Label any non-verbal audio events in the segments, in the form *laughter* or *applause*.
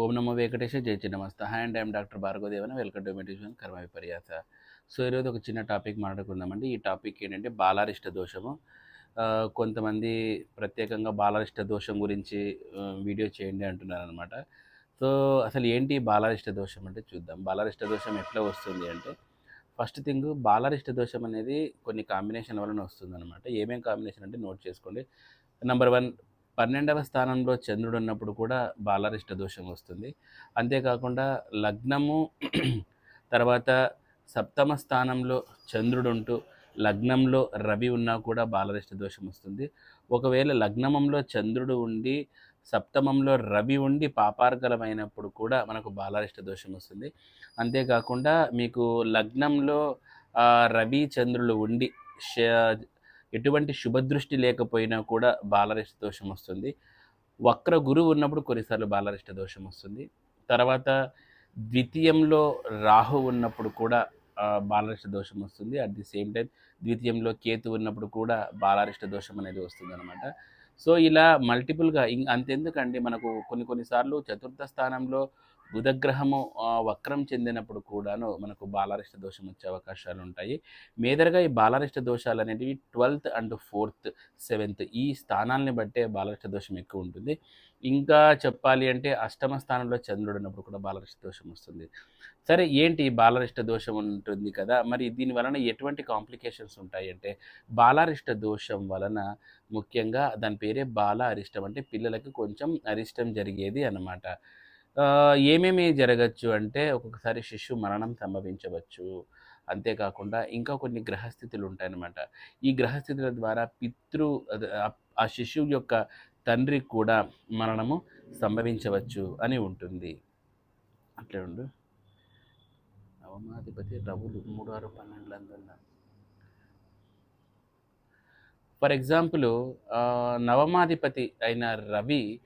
ఓం నమో వెంకటేశ జై Chinnamasta. Hi and I'm doctor Bhargavadevana. Welcome to meditation karma Viparyasa so ఈరోజు ఒక చిన్న టాపిక్ మాట్లాడుకుందామండి. ఈ టాపిక్ ఏంటంటే బాలారిష్ట దోషము. కొంతమంది ప్రత్యేకంగా బాలారిష్ట దోషం గురించి వీడియో చేయండి అంటున్నారు అనమాట సో అసలు ఏంటి బాలారిష్ట దోషం అంటే చూద్దాం. బాలారిష్ట దోషం ఎట్లా వస్తుంది అంటే ఫస్ట్ థింగ్ బాలారిష్ట దోషం అనేది కొన్ని కాంబినేషన్ వలన వస్తుంది అనమాట ఏమేం కాంబినేషన్ అంటే నోట్ చేసుకోండి. నెంబర్ వన్ పన్నెండవ స్థానంలో చంద్రుడు ఉన్నప్పుడు కూడా బాలరిష్ట దోషం వస్తుంది. అంతేకాకుండా లగ్నము *clears throat* తర్వాత సప్తమ స్థానంలో చంద్రుడు ఉంటూ లగ్నంలో రవి ఉన్నా కూడా బాలరిష్ట దోషం వస్తుంది. ఒకవేళ లగ్నమంలో చంద్రుడు ఉండి సప్తమంలో రవి ఉండి పాపార్గలమైనప్పుడు కూడా మనకు బాలరిష్ట దోషం వస్తుంది. అంతేకాకుండా మీకు లగ్నంలో రవి చంద్రులు ఉండి ఎటువంటి శుభదృష్టి లేకపోయినా కూడా బాలరిష్ట దోషం వస్తుంది. వక్ర గురువు ఉన్నప్పుడు కొన్నిసార్లు బాలరిష్ట దోషం వస్తుంది. తర్వాత ద్వితీయంలో రాహు ఉన్నప్పుడు కూడా బాలరిష్ట దోషం వస్తుంది. అట్ ది సేమ్ టైం ద్వితీయంలో కేతు ఉన్నప్పుడు కూడా బాలరిష్ట దోషం అనేది వస్తుంది అనమాట సో ఇలా మల్టిపుల్గా ఇం అంతెందుకండి. మనకు కొన్ని కొన్నిసార్లు చతుర్థ స్థానంలో బుధగ్రహము వక్రం చెందినప్పుడు కూడాను మనకు బాలారిష్ట దోషం వచ్చే అవకాశాలు ఉంటాయి మేదరగా ఈ బాలారిష్ట దోషాలు అనేటివి ట్వెల్త్ అండ్ ఫోర్త్ సెవెంత్ ఈ స్థానాల్ని బట్టే బాలరిష్ట దోషం ఎక్కువ ఉంటుంది ఇంకా చెప్పాలి అంటే అష్టమ స్థానంలో చంద్రుడు ఉన్నప్పుడు కూడా బాలరిష్ట దోషం వస్తుంది. సరే ఏంటి బాలరిష్ట దోషం ఉంటుంది కదా? మరి దీని వలన ఎటువంటి కాంప్లికేషన్స్ ఉంటాయి అంటే బాలారిష్ట దోషం వలన ముఖ్యంగా దాని పేరే బాల అరిష్టం అంటే పిల్లలకి కొంచెం అరిష్టం జరిగేది అన్నమాట. ఏమేమి జరగచ్చు అంటే ఒక్కొక్కసారి శిశువు మరణం సంభవించవచ్చు. అంతేకాకుండా ఇంకా కొన్ని గ్రహస్థితులు ఉంటాయన్నమాట. ఈ గ్రహస్థితుల ద్వారా పితృ ఆ- ఆ శిశువు యొక్క తండ్రి కూడా మరణము సంభవించవచ్చు అని ఉంటుంది. అట్లే ఉండు. నవమాధిపతి రవులు మూడు ఆరు పన్నెండు అందున్న. ఫర్ ఎగ్జాంపుల్ నవమాధిపతి అయిన రవి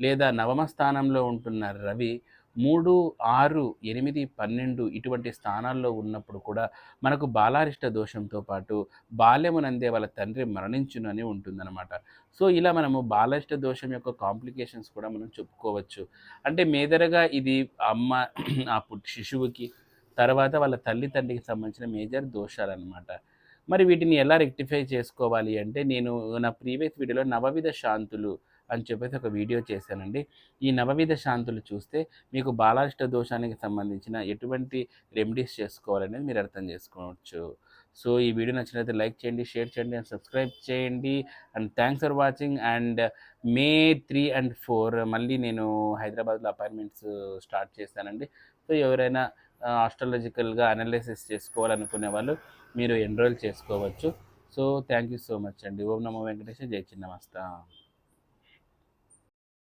లేదా నవమ స్థానంలో ఉంటున్న రవి మూడు ఆరు ఎనిమిది పన్నెండు ఇటువంటి స్థానాల్లో ఉన్నప్పుడు కూడా మనకు బాలారిష్ట దోషంతో పాటు బాల్యమునందే వాళ్ళ తండ్రి మరణించునని ఉంటుందన్నమాట. సో ఇలా మనము బాలరిష్ట దోషం యొక్క కాంప్లికేషన్స్ కూడా మనం చెప్పుకోవచ్చు. అంటే మేదరగా ఇది అమ్మ ఆ శిశువుకి తర్వాత వాళ్ళ తల్లి తండ్రికి సంబంధించిన మేజర్ దోషాలు అనమాట మరి వీటిని ఎలా రెక్టిఫై చేసుకోవాలి అంటే నేను నా ప్రీవియస్ వీడియోలో నవవిధ శాంతులు అని చెప్పేసి ఒక వీడియో చేశానండి. ఈ నవవిధ శాంతులు చూస్తే మీకు బాలాష్ట దోషానికి సంబంధించిన ఎటువంటి రెమెడీస్ చేసుకోవాలనేది మీరు అర్థం చేసుకోవచ్చు. సో ఈ వీడియో నచ్చినట్లయితే లైక్ చేయండి షేర్ చేయండి అండ్ సబ్స్క్రైబ్ చేయండి. And thanks for watching. And May three and four మళ్ళీ నేను హైదరాబాద్లో అపాయింట్మెంట్స్ స్టార్ట్ చేస్తానండి సో ఎవరైనా ఆస్ట్రాలజికల్గా అనాలిసిస్ చేసుకోవాలనుకునే వాళ్ళు మీరు ఎన్రోల్ చేసుకోవచ్చు. So thank you so much అండి. ఓం నమో వెంకటేశ్వర జై చిన్నమస్తా.